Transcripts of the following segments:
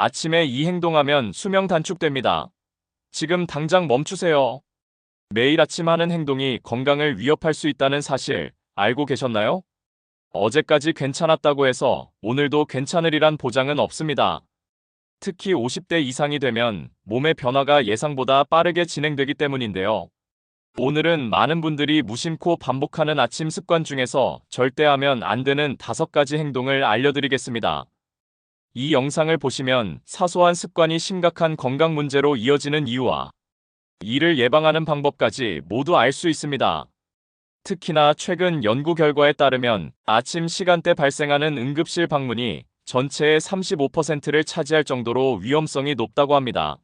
아침에 이 행동하면 수명 단축됩니다. 지금 당장 멈추세요. 매일 아침 하는 행동이 건강을 위협할 수 있다는 사실 알고 계셨나요? 어제까지 괜찮았다고 해서 오늘도 괜찮으리란 보장은 없습니다. 특히 50대 이상이 되면 몸의 변화가 예상보다 빠르게 진행되기 때문인데요. 오늘은 많은 분들이 무심코 반복하는 아침 습관 중에서 절대 하면 안 되는 다섯 가지 행동을 알려드리겠습니다. 이 영상을 보시면 사소한 습관이 심각한 건강 문제로 이어지는 이유와 이를 예방하는 방법까지 모두 알 수 있습니다. 특히나 최근 연구 결과에 따르면 아침 시간대 발생하는 응급실 방문이 전체의 35%를 차지할 정도로 위험성이 높다고 합니다.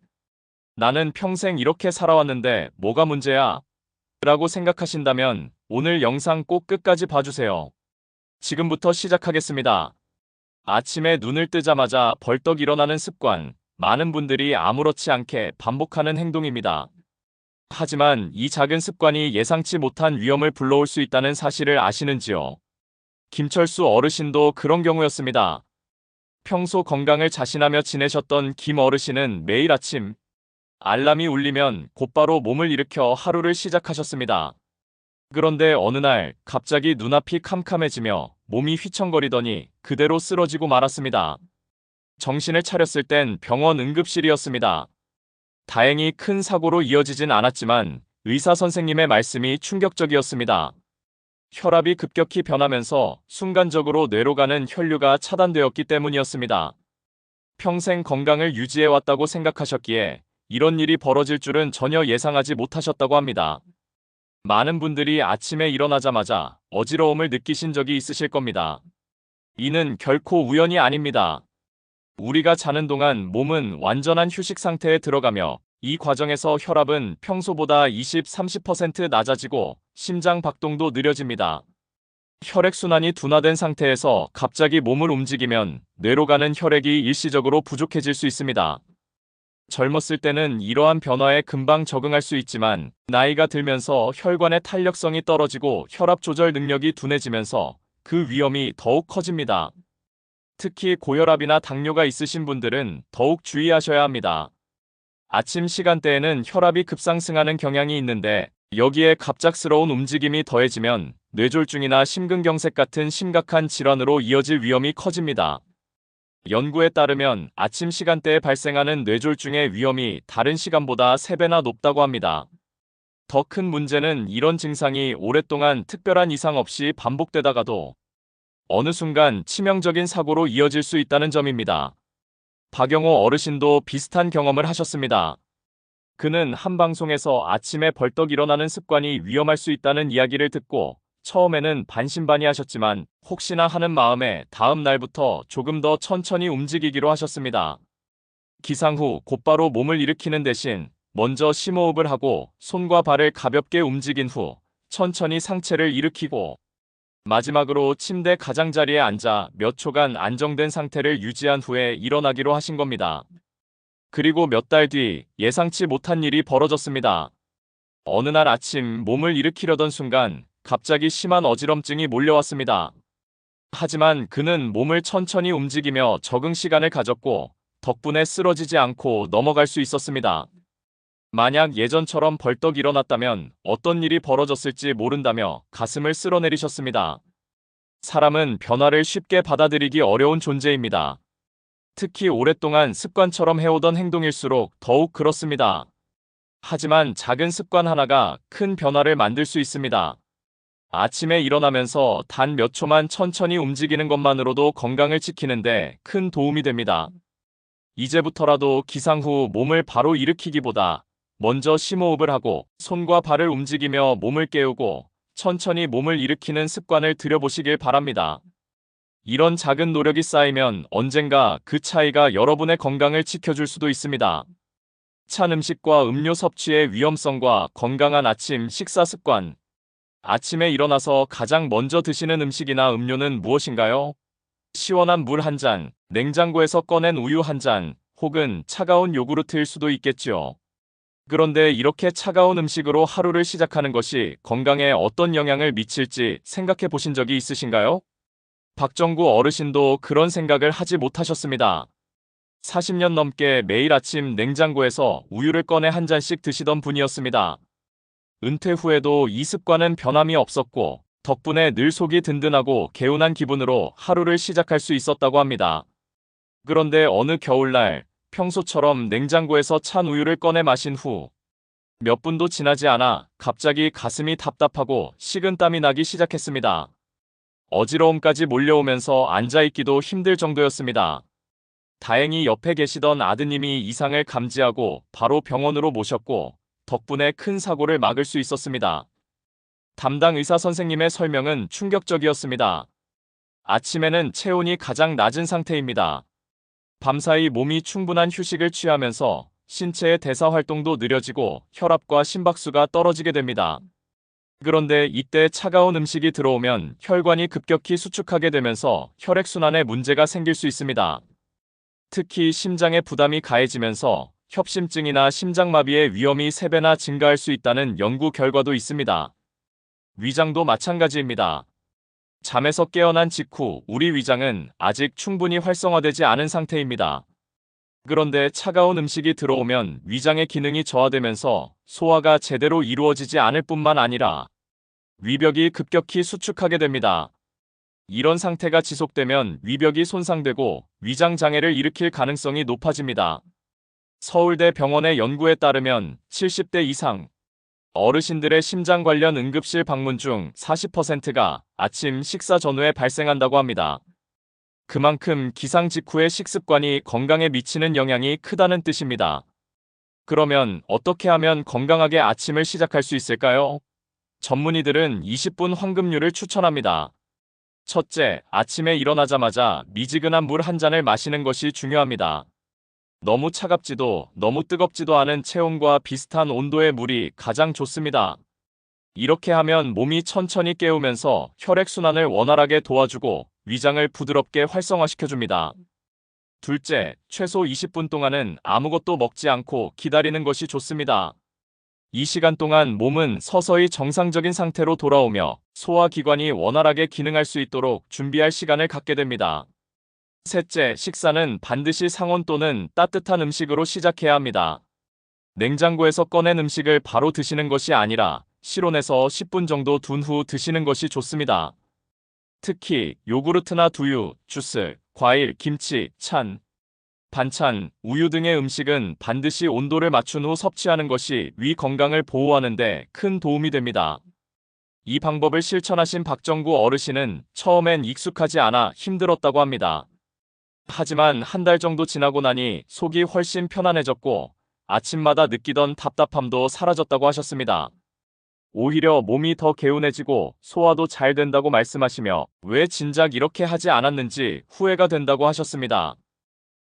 나는 평생 이렇게 살아왔는데 뭐가 문제야? 라고 생각하신다면 오늘 영상 꼭 끝까지 봐주세요. 지금부터 시작하겠습니다. 아침에 눈을 뜨자마자 벌떡 일어나는 습관, 많은 분들이 아무렇지 않게 반복하는 행동입니다. 하지만 이 작은 습관이 예상치 못한 위험을 불러올 수 있다는 사실을 아시는지요? 김철수 어르신도 그런 경우였습니다. 평소 건강을 자신하며 지내셨던 김 어르신은 매일 아침 알람이 울리면 곧바로 몸을 일으켜 하루를 시작하셨습니다. 그런데 어느 날 갑자기 눈앞이 캄캄해지며 몸이 휘청거리더니 그대로 쓰러지고 말았습니다. 정신을 차렸을 땐 병원 응급실이었습니다. 다행히 큰 사고로 이어지진 않았지만 의사 선생님의 말씀이 충격적이었습니다. 혈압이 급격히 변하면서 순간적으로 뇌로 가는 혈류가 차단되었기 때문이었습니다. 평생 건강을 유지해왔다고 생각하셨기에 이런 일이 벌어질 줄은 전혀 예상하지 못하셨다고 합니다. 많은 분들이 아침에 일어나자마자 어지러움을 느끼신 적이 있으실 겁니다. 이는 결코 우연이 아닙니다. 우리가 자는 동안 몸은 완전한 휴식 상태에 들어가며 이 과정에서 혈압은 평소보다 20-30% 낮아지고 심장 박동도 느려집니다. 혈액순환이 둔화된 상태에서 갑자기 몸을 움직이면 뇌로 가는 혈액이 일시적으로 부족해질 수 있습니다. 젊었을 때는 이러한 변화에 금방 적응할 수 있지만 나이가 들면서 혈관의 탄력성이 떨어지고 혈압 조절 능력이 둔해지면서 그 위험이 더욱 커집니다. 특히 고혈압이나 당뇨가 있으신 분들은 더욱 주의하셔야 합니다. 아침 시간대에는 혈압이 급상승하는 경향이 있는데 여기에 갑작스러운 움직임이 더해지면 뇌졸중이나 심근경색 같은 심각한 질환으로 이어질 위험이 커집니다. 연구에 따르면 아침 시간대에 발생하는 뇌졸중의 위험이 다른 시간보다 3배나 높다고 합니다. 더 큰 문제는 이런 증상이 오랫동안 특별한 이상 없이 반복되다가도 어느 순간 치명적인 사고로 이어질 수 있다는 점입니다. 박영호 어르신도 비슷한 경험을 하셨습니다. 그는 한 방송에서 아침에 벌떡 일어나는 습관이 위험할 수 있다는 이야기를 듣고 처음에는 반신반의하셨지만 혹시나 하는 마음에 다음 날부터 조금 더 천천히 움직이기로 하셨습니다. 기상 후 곧바로 몸을 일으키는 대신 먼저 심호흡을 하고 손과 발을 가볍게 움직인 후 천천히 상체를 일으키고 마지막으로 침대 가장자리에 앉아 몇 초간 안정된 상태를 유지한 후에 일어나기로 하신 겁니다. 그리고 몇 달 뒤 예상치 못한 일이 벌어졌습니다. 어느 날 아침 몸을 일으키려던 순간 갑자기 심한 어지럼증이 몰려왔습니다. 하지만 그는 몸을 천천히 움직이며 적응 시간을 가졌고 덕분에 쓰러지지 않고 넘어갈 수 있었습니다. 만약 예전처럼 벌떡 일어났다면 어떤 일이 벌어졌을지 모른다며 가슴을 쓸어내리셨습니다. 사람은 변화를 쉽게 받아들이기 어려운 존재입니다. 특히 오랫동안 습관처럼 해오던 행동일수록 더욱 그렇습니다. 하지만 작은 습관 하나가 큰 변화를 만들 수 있습니다. 아침에 일어나면서 단 몇 초만 천천히 움직이는 것만으로도 건강을 지키는데 큰 도움이 됩니다. 이제부터라도 기상 후 몸을 바로 일으키기보다 먼저 심호흡을 하고 손과 발을 움직이며 몸을 깨우고 천천히 몸을 일으키는 습관을 들여보시길 바랍니다. 이런 작은 노력이 쌓이면 언젠가 그 차이가 여러분의 건강을 지켜줄 수도 있습니다. 찬 음식과 음료 섭취의 위험성과 건강한 아침 식사 습관, 아침에 일어나서 가장 먼저 드시는 음식이나 음료는 무엇인가요? 시원한 물 한 잔, 냉장고에서 꺼낸 우유 한 잔, 혹은 차가운 요구르트일 수도 있겠지요. 그런데 이렇게 차가운 음식으로 하루를 시작하는 것이 건강에 어떤 영향을 미칠지 생각해 보신 적이 있으신가요? 박정구 어르신도 그런 생각을 하지 못하셨습니다. 40년 넘게 매일 아침 냉장고에서 우유를 꺼내 한 잔씩 드시던 분이었습니다. 은퇴 후에도 이 습관은 변함이 없었고 덕분에 늘 속이 든든하고 개운한 기분으로 하루를 시작할 수 있었다고 합니다. 그런데 어느 겨울날 평소처럼 냉장고에서 찬 우유를 꺼내 마신 후 몇 분도 지나지 않아 갑자기 가슴이 답답하고 식은땀이 나기 시작했습니다. 어지러움까지 몰려오면서 앉아있기도 힘들 정도였습니다. 다행히 옆에 계시던 아드님이 이상을 감지하고 바로 병원으로 모셨고 덕분에 큰 사고를 막을 수 있었습니다. 담당 의사 선생님의 설명은 충격적이었습니다. 아침에는 체온이 가장 낮은 상태입니다. 밤사이 몸이 충분한 휴식을 취하면서 신체의 대사 활동도 느려지고 혈압과 심박수가 떨어지게 됩니다. 그런데 이때 차가운 음식이 들어오면 혈관이 급격히 수축하게 되면서 혈액순환에 문제가 생길 수 있습니다. 특히 심장에 부담이 가해지면서 협심증이나 심장마비의 위험이 3배나 증가할 수 있다는 연구 결과도 있습니다. 위장도 마찬가지입니다. 잠에서 깨어난 직후 우리 위장은 아직 충분히 활성화되지 않은 상태입니다. 그런데 차가운 음식이 들어오면 위장의 기능이 저하되면서 소화가 제대로 이루어지지 않을 뿐만 아니라 위벽이 급격히 수축하게 됩니다. 이런 상태가 지속되면 위벽이 손상되고 위장 장애를 일으킬 가능성이 높아집니다. 서울대 병원의 연구에 따르면 70대 이상 어르신들의 심장 관련 응급실 방문 중 40%가 아침 식사 전후에 발생한다고 합니다. 그만큼 기상 직후의 식습관이 건강에 미치는 영향이 크다는 뜻입니다. 그러면 어떻게 하면 건강하게 아침을 시작할 수 있을까요? 전문의들은 20분 황금률을 추천합니다. 첫째, 아침에 일어나자마자 미지근한 물 한 잔을 마시는 것이 중요합니다. 너무 차갑지도 너무 뜨겁지도 않은 체온과 비슷한 온도의 물이 가장 좋습니다. 이렇게 하면 몸이 천천히 깨우면서 혈액순환을 원활하게 도와주고 위장을 부드럽게 활성화시켜줍니다. 둘째, 최소 20분 동안은 아무것도 먹지 않고 기다리는 것이 좋습니다. 이 시간 동안 몸은 서서히 정상적인 상태로 돌아오며 소화기관이 원활하게 기능할 수 있도록 준비할 시간을 갖게 됩니다. 셋째, 식사는 반드시 상온 또는 따뜻한 음식으로 시작해야 합니다. 냉장고에서 꺼낸 음식을 바로 드시는 것이 아니라 실온에서 10분 정도 둔 후 드시는 것이 좋습니다. 특히 요구르트나 두유, 주스, 과일, 김치, 찬, 반찬, 우유 등의 음식은 반드시 온도를 맞춘 후 섭취하는 것이 위 건강을 보호하는 데 큰 도움이 됩니다. 이 방법을 실천하신 박정구 어르신은 처음엔 익숙하지 않아 힘들었다고 합니다. 하지만 한 달 정도 지나고 나니 속이 훨씬 편안해졌고 아침마다 느끼던 답답함도 사라졌다고 하셨습니다. 오히려 몸이 더 개운해지고 소화도 잘 된다고 말씀하시며 왜 진작 이렇게 하지 않았는지 후회가 된다고 하셨습니다.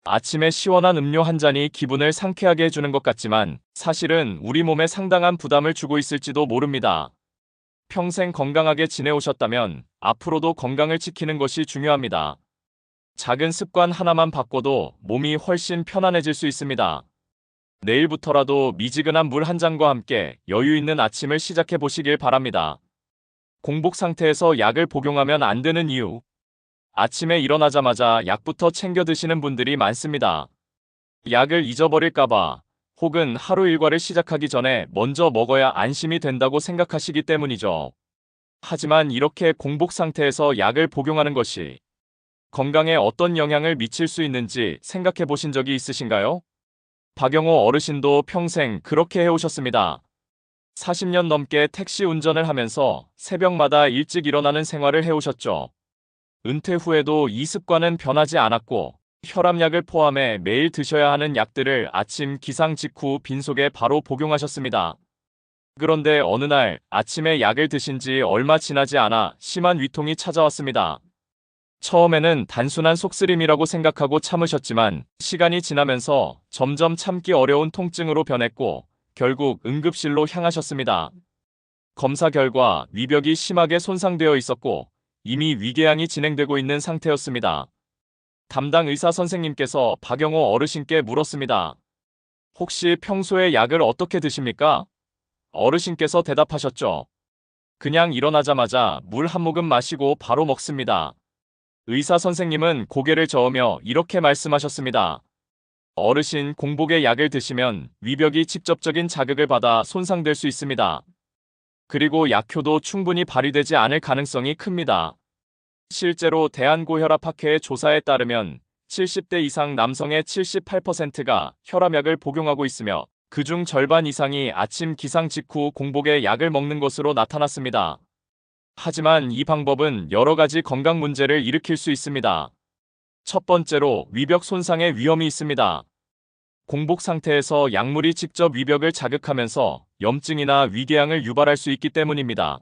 아침에 시원한 음료 한 잔이 기분을 상쾌하게 해주는 것 같지만 사실은 우리 몸에 상당한 부담을 주고 있을지도 모릅니다. 평생 건강하게 지내오셨다면 앞으로도 건강을 지키는 것이 중요합니다. 작은 습관 하나만 바꿔도 몸이 훨씬 편안해질 수 있습니다. 내일부터라도 미지근한 물 한 잔과 함께 여유 있는 아침을 시작해 보시길 바랍니다. 공복 상태에서 약을 복용하면 안 되는 이유. 아침에 일어나자마자 약부터 챙겨 드시는 분들이 많습니다. 약을 잊어버릴까봐 혹은 하루 일과를 시작하기 전에 먼저 먹어야 안심이 된다고 생각하시기 때문이죠. 하지만 이렇게 공복 상태에서 약을 복용하는 것이 건강에 어떤 영향을 미칠 수 있는지 생각해 보신 적이 있으신가요? 박영호 어르신도 평생 그렇게 해오셨습니다. 40년 넘게 택시 운전을 하면서 새벽마다 일찍 일어나는 생활을 해오셨죠. 은퇴 후에도 이 습관은 변하지 않았고 혈압약을 포함해 매일 드셔야 하는 약들을 아침 기상 직후 빈속에 바로 복용하셨습니다. 그런데 어느 날 아침에 약을 드신 지 얼마 지나지 않아 심한 위통이 찾아왔습니다. 처음에는 단순한 속쓰림이라고 생각하고 참으셨지만 시간이 지나면서 점점 참기 어려운 통증으로 변했고 결국 응급실로 향하셨습니다. 검사 결과 위벽이 심하게 손상되어 있었고 이미 위궤양이 진행되고 있는 상태였습니다. 담당 의사 선생님께서 박영호 어르신께 물었습니다. 혹시 평소에 약을 어떻게 드십니까? 어르신께서 대답하셨죠. 그냥 일어나자마자 물 한 모금 마시고 바로 먹습니다. 의사 선생님은 고개를 저으며 이렇게 말씀하셨습니다. 어르신 공복에 약을 드시면 위벽이 직접적인 자극을 받아 손상될 수 있습니다. 그리고 약효도 충분히 발휘되지 않을 가능성이 큽니다. 실제로 대한고혈압학회의 조사에 따르면 70대 이상 남성의 78%가 혈압약을 복용하고 있으며 그중 절반 이상이 아침 기상 직후 공복에 약을 먹는 것으로 나타났습니다. 하지만 이 방법은 여러 가지 건강 문제를 일으킬 수 있습니다. 첫 번째로 위벽 손상의 위험이 있습니다. 공복 상태에서 약물이 직접 위벽을 자극하면서 염증이나 위궤양을 유발할 수 있기 때문입니다.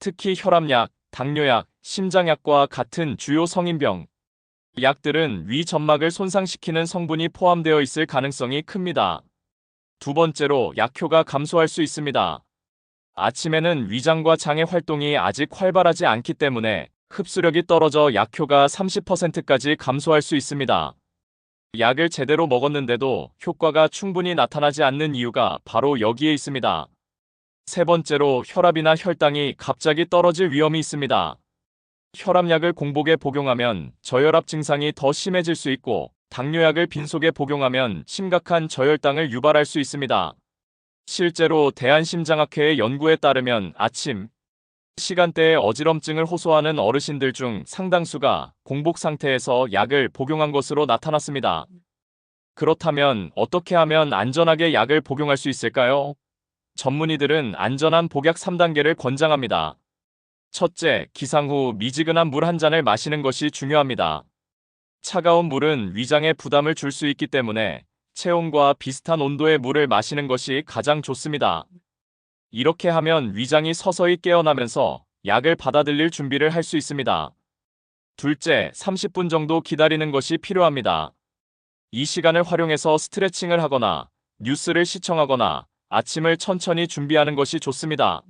특히 혈압약, 당뇨약, 심장약과 같은 주요 성인병, 약들은 위 점막을 손상시키는 성분이 포함되어 있을 가능성이 큽니다. 두 번째로 약효가 감소할 수 있습니다. 아침에는 위장과 장의 활동이 아직 활발하지 않기 때문에 흡수력이 떨어져 약효가 30%까지 감소할 수 있습니다. 약을 제대로 먹었는데도 효과가 충분히 나타나지 않는 이유가 바로 여기에 있습니다. 세 번째로 혈압이나 혈당이 갑자기 떨어질 위험이 있습니다. 혈압약을 공복에 복용하면 저혈압 증상이 더 심해질 수 있고 당뇨약을 빈속에 복용하면 심각한 저혈당을 유발할 수 있습니다. 실제로 대한심장학회의 연구에 따르면 아침 시간대에 어지럼증을 호소하는 어르신들 중 상당수가 공복 상태에서 약을 복용한 것으로 나타났습니다. 그렇다면 어떻게 하면 안전하게 약을 복용할 수 있을까요? 전문의들은 안전한 복약 3단계를 권장합니다. 첫째, 기상 후 미지근한 물 한 잔을 마시는 것이 중요합니다. 차가운 물은 위장에 부담을 줄 수 있기 때문에 체온과 비슷한 온도의 물을 마시는 것이 가장 좋습니다. 이렇게 하면 위장이 서서히 깨어나면서 약을 받아들일 준비를 할 수 있습니다. 둘째, 30분 정도 기다리는 것이 필요합니다. 이 시간을 활용해서 스트레칭을 하거나 뉴스를 시청하거나 아침을 천천히 준비하는 것이 좋습니다.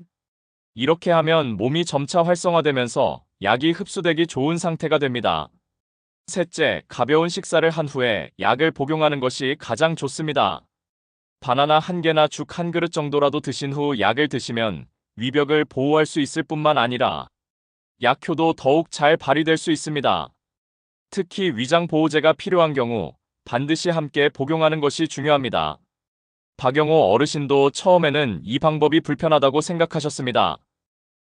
이렇게 하면 몸이 점차 활성화되면서 약이 흡수되기 좋은 상태가 됩니다. 셋째, 가벼운 식사를 한 후에 약을 복용하는 것이 가장 좋습니다. 바나나 한 개나 죽 한 그릇 정도라도 드신 후 약을 드시면 위벽을 보호할 수 있을 뿐만 아니라 약효도 더욱 잘 발휘될 수 있습니다. 특히 위장 보호제가 필요한 경우 반드시 함께 복용하는 것이 중요합니다. 박영호 어르신도 처음에는 이 방법이 불편하다고 생각하셨습니다.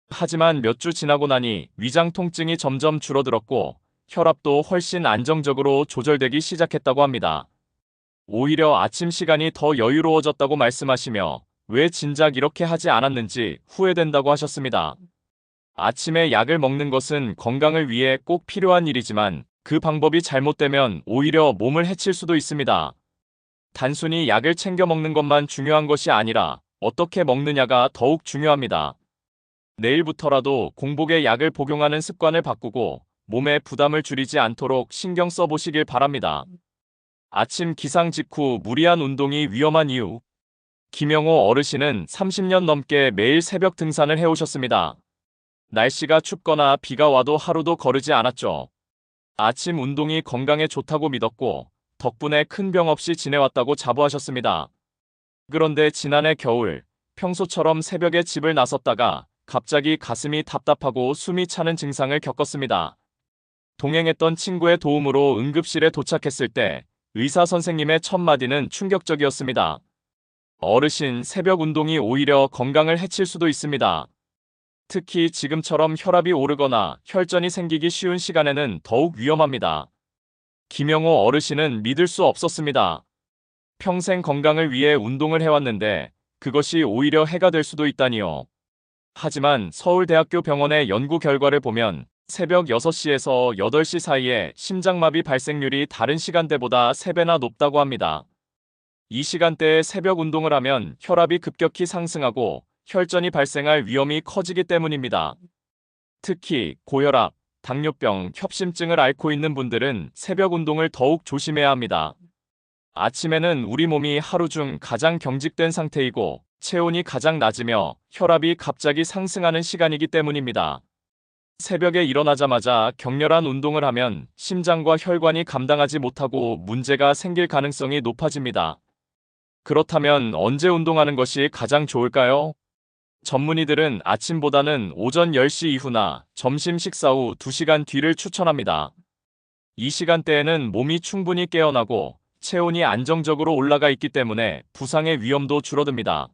하지만 몇 주 지나고 나니 위장 통증이 점점 줄어들었고 혈압도 훨씬 안정적으로 조절되기 시작했다고 합니다. 오히려 아침 시간이 더 여유로워졌다고 말씀하시며 왜 진작 이렇게 하지 않았는지 후회된다고 하셨습니다. 아침에 약을 먹는 것은 건강을 위해 꼭 필요한 일이지만 그 방법이 잘못되면 오히려 몸을 해칠 수도 있습니다. 단순히 약을 챙겨 먹는 것만 중요한 것이 아니라 어떻게 먹느냐가 더욱 중요합니다. 내일부터라도 공복에 약을 복용하는 습관을 바꾸고 몸에 부담을 줄이지 않도록 신경 써보시길 바랍니다. 아침 기상 직후 무리한 운동이 위험한 이유. 김영호 어르신은 30년 넘게 매일 새벽 등산을 해오셨습니다. 날씨가 춥거나 비가 와도 하루도 거르지 않았죠. 아침 운동이 건강에 좋다고 믿었고 덕분에 큰 병 없이 지내왔다고 자부하셨습니다. 그런데 지난해 겨울 평소처럼 새벽에 집을 나섰다가 갑자기 가슴이 답답하고 숨이 차는 증상을 겪었습니다. 동행했던 친구의 도움으로 응급실에 도착했을 때 의사 선생님의 첫 마디는 충격적이었습니다. 어르신 새벽 운동이 오히려 건강을 해칠 수도 있습니다. 특히 지금처럼 혈압이 오르거나 혈전이 생기기 쉬운 시간에는 더욱 위험합니다. 김영호 어르신은 믿을 수 없었습니다. 평생 건강을 위해 운동을 해왔는데 그것이 오히려 해가 될 수도 있다니요. 하지만 서울대학교 병원의 연구 결과를 보면 새벽 6시에서 8시 사이에 심장마비 발생률이 다른 시간대보다 3배나 높다고 합니다. 이 시간대에 새벽 운동을 하면 혈압이 급격히 상승하고 혈전이 발생할 위험이 커지기 때문입니다. 특히 고혈압, 당뇨병, 협심증을 앓고 있는 분들은 새벽 운동을 더욱 조심해야 합니다. 아침에는 우리 몸이 하루 중 가장 경직된 상태이고 체온이 가장 낮으며 혈압이 갑자기 상승하는 시간이기 때문입니다. 새벽에 일어나자마자 격렬한 운동을 하면 심장과 혈관이 감당하지 못하고 문제가 생길 가능성이 높아집니다. 그렇다면 언제 운동하는 것이 가장 좋을까요? 전문의들은 아침보다는 오전 10시 이후나 점심 식사 후 2시간 뒤를 추천합니다. 이 시간대에는 몸이 충분히 깨어나고 체온이 안정적으로 올라가 있기 때문에 부상의 위험도 줄어듭니다.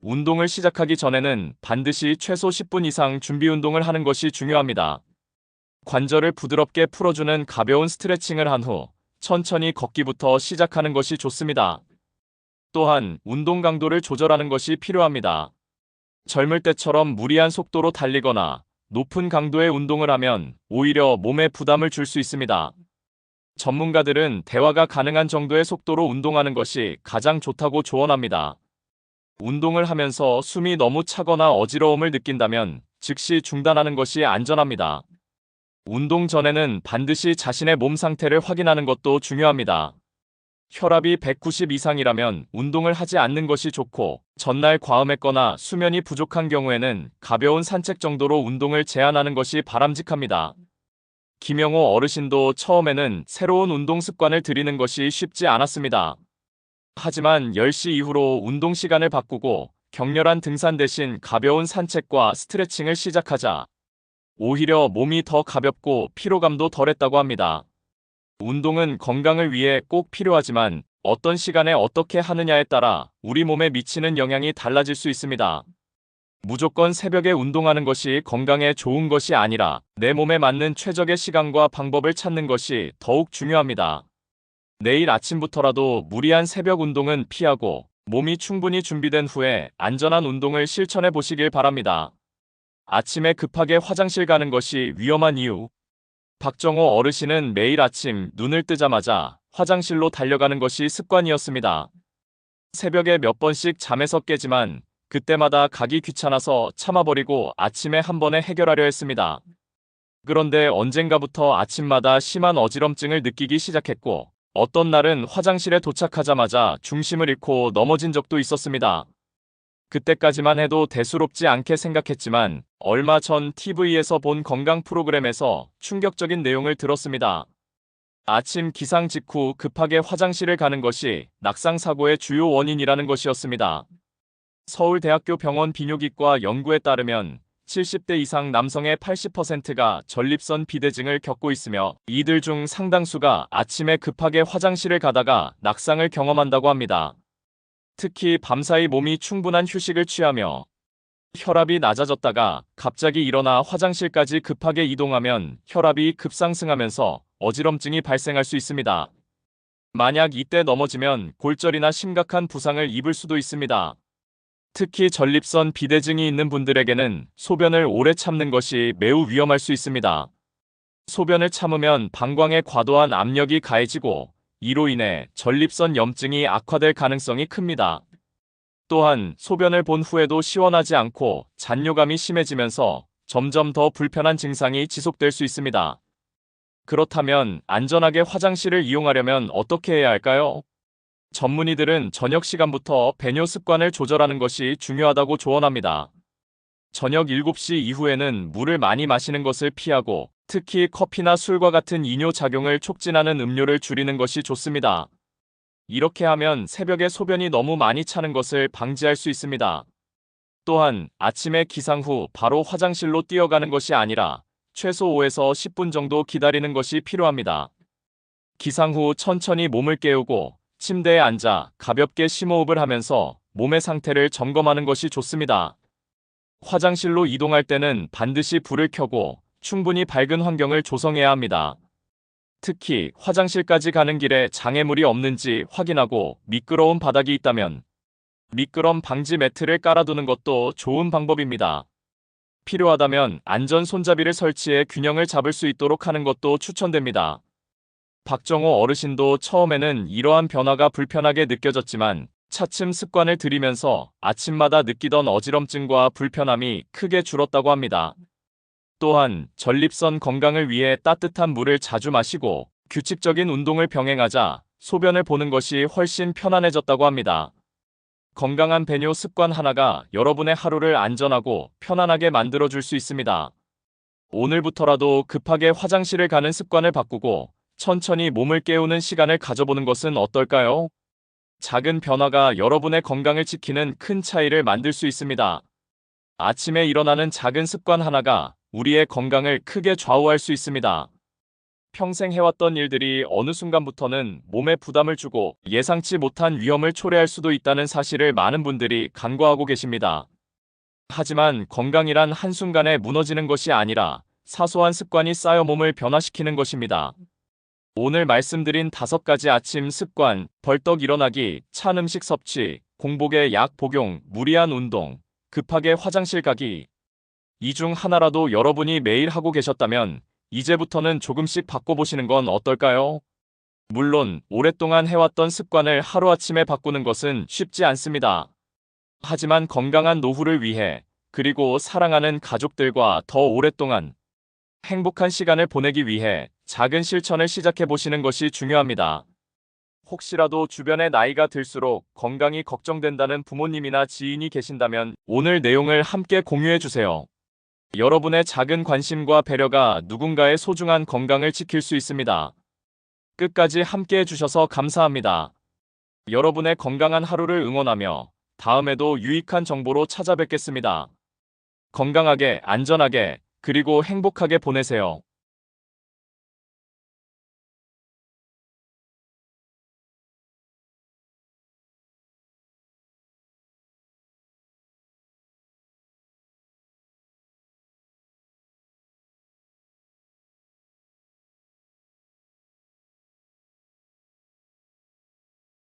운동을 시작하기 전에는 반드시 최소 10분 이상 준비 운동을 하는 것이 중요합니다. 관절을 부드럽게 풀어주는 가벼운 스트레칭을 한 후 천천히 걷기부터 시작하는 것이 좋습니다. 또한 운동 강도를 조절하는 것이 필요합니다. 젊을 때처럼 무리한 속도로 달리거나 높은 강도의 운동을 하면 오히려 몸에 부담을 줄 수 있습니다. 전문가들은 대화가 가능한 정도의 속도로 운동하는 것이 가장 좋다고 조언합니다. 운동을 하면서 숨이 너무 차거나 어지러움을 느낀다면 즉시 중단하는 것이 안전합니다. 운동 전에는 반드시 자신의 몸 상태를 확인하는 것도 중요합니다. 혈압이 190 이상이라면 운동을 하지 않는 것이 좋고 전날 과음했거나 수면이 부족한 경우에는 가벼운 산책 정도로 운동을 제한하는 것이 바람직합니다. 김영호 어르신도 처음에는 새로운 운동 습관을 들이는 것이 쉽지 않았습니다. 하지만 10시 이후로 운동 시간을 바꾸고 격렬한 등산 대신 가벼운 산책과 스트레칭을 시작하자 오히려 몸이 더 가볍고 피로감도 덜했다고 합니다. 운동은 건강을 위해 꼭 필요하지만 어떤 시간에 어떻게 하느냐에 따라 우리 몸에 미치는 영향이 달라질 수 있습니다. 무조건 새벽에 운동하는 것이 건강에 좋은 것이 아니라 내 몸에 맞는 최적의 시간과 방법을 찾는 것이 더욱 중요합니다. 내일 아침부터라도 무리한 새벽 운동은 피하고 몸이 충분히 준비된 후에 안전한 운동을 실천해 보시길 바랍니다. 아침에 급하게 화장실 가는 것이 위험한 이유. 박정호 어르신은 매일 아침 눈을 뜨자마자 화장실로 달려가는 것이 습관이었습니다. 새벽에 몇 번씩 잠에서 깨지만 그때마다 가기 귀찮아서 참아버리고 아침에 한 번에 해결하려 했습니다. 그런데 언젠가부터 아침마다 심한 어지럼증을 느끼기 시작했고 어떤 날은 화장실에 도착하자마자 중심을 잃고 넘어진 적도 있었습니다. 그때까지만 해도 대수롭지 않게 생각했지만 얼마 전 TV에서 본 건강 프로그램에서 충격적인 내용을 들었습니다. 아침 기상 직후 급하게 화장실을 가는 것이 낙상 사고의 주요 원인이라는 것이었습니다. 서울대학교 병원 비뇨기과 연구에 따르면 70대 이상 남성의 80%가 전립선 비대증을 겪고 있으며 이들 중 상당수가 아침에 급하게 화장실을 가다가 낙상을 경험한다고 합니다. 특히 밤사이 몸이 충분한 휴식을 취하며 혈압이 낮아졌다가 갑자기 일어나 화장실까지 급하게 이동하면 혈압이 급상승하면서 어지럼증이 발생할 수 있습니다. 만약 이때 넘어지면 골절이나 심각한 부상을 입을 수도 있습니다. 특히 전립선 비대증이 있는 분들에게는 소변을 오래 참는 것이 매우 위험할 수 있습니다. 소변을 참으면 방광에 과도한 압력이 가해지고 이로 인해 전립선 염증이 악화될 가능성이 큽니다. 또한 소변을 본 후에도 시원하지 않고 잔뇨감이 심해지면서 점점 더 불편한 증상이 지속될 수 있습니다. 그렇다면 안전하게 화장실을 이용하려면 어떻게 해야 할까요? 전문의들은 저녁 시간부터 배뇨 습관을 조절하는 것이 중요하다고 조언합니다. 저녁 7시 이후에는 물을 많이 마시는 것을 피하고 특히 커피나 술과 같은 이뇨 작용을 촉진하는 음료를 줄이는 것이 좋습니다. 이렇게 하면 새벽에 소변이 너무 많이 차는 것을 방지할 수 있습니다. 또한 아침에 기상 후 바로 화장실로 뛰어가는 것이 아니라 최소 5에서 10분 정도 기다리는 것이 필요합니다. 기상 후 천천히 몸을 깨우고 침대에 앉아 가볍게 심호흡을 하면서 몸의 상태를 점검하는 것이 좋습니다. 화장실로 이동할 때는 반드시 불을 켜고 충분히 밝은 환경을 조성해야 합니다. 특히 화장실까지 가는 길에 장애물이 없는지 확인하고 미끄러운 바닥이 있다면 미끄럼 방지 매트를 깔아두는 것도 좋은 방법입니다. 필요하다면 안전 손잡이를 설치해 균형을 잡을 수 있도록 하는 것도 추천됩니다. 박정호 어르신도 처음에는 이러한 변화가 불편하게 느껴졌지만 차츰 습관을 들이면서 아침마다 느끼던 어지럼증과 불편함이 크게 줄었다고 합니다. 또한 전립선 건강을 위해 따뜻한 물을 자주 마시고 규칙적인 운동을 병행하자 소변을 보는 것이 훨씬 편안해졌다고 합니다. 건강한 배뇨 습관 하나가 여러분의 하루를 안전하고 편안하게 만들어줄 수 있습니다. 오늘부터라도 급하게 화장실을 가는 습관을 바꾸고 천천히 몸을 깨우는 시간을 가져보는 것은 어떨까요? 작은 변화가 여러분의 건강을 지키는 큰 차이를 만들 수 있습니다. 아침에 일어나는 작은 습관 하나가 우리의 건강을 크게 좌우할 수 있습니다. 평생 해왔던 일들이 어느 순간부터는 몸에 부담을 주고 예상치 못한 위험을 초래할 수도 있다는 사실을 많은 분들이 간과하고 계십니다. 하지만 건강이란 한순간에 무너지는 것이 아니라 사소한 습관이 쌓여 몸을 변화시키는 것입니다. 오늘 말씀드린 다섯 가지 아침 습관, 벌떡 일어나기, 찬 음식 섭취, 공복에 약 복용, 무리한 운동, 급하게 화장실 가기. 이 중 하나라도 여러분이 매일 하고 계셨다면 이제부터는 조금씩 바꿔보시는 건 어떨까요? 물론 오랫동안 해왔던 습관을 하루아침에 바꾸는 것은 쉽지 않습니다. 하지만 건강한 노후를 위해 그리고 사랑하는 가족들과 더 오랫동안 행복한 시간을 보내기 위해 작은 실천을 시작해 보시는 것이 중요합니다. 혹시라도 주변에 나이가 들수록 건강이 걱정된다는 부모님이나 지인이 계신다면 오늘 내용을 함께 공유해 주세요. 여러분의 작은 관심과 배려가 누군가의 소중한 건강을 지킬 수 있습니다. 끝까지 함께 해주셔서 감사합니다. 여러분의 건강한 하루를 응원하며 다음에도 유익한 정보로 찾아뵙겠습니다. 건강하게, 안전하게, 그리고 행복하게 보내세요.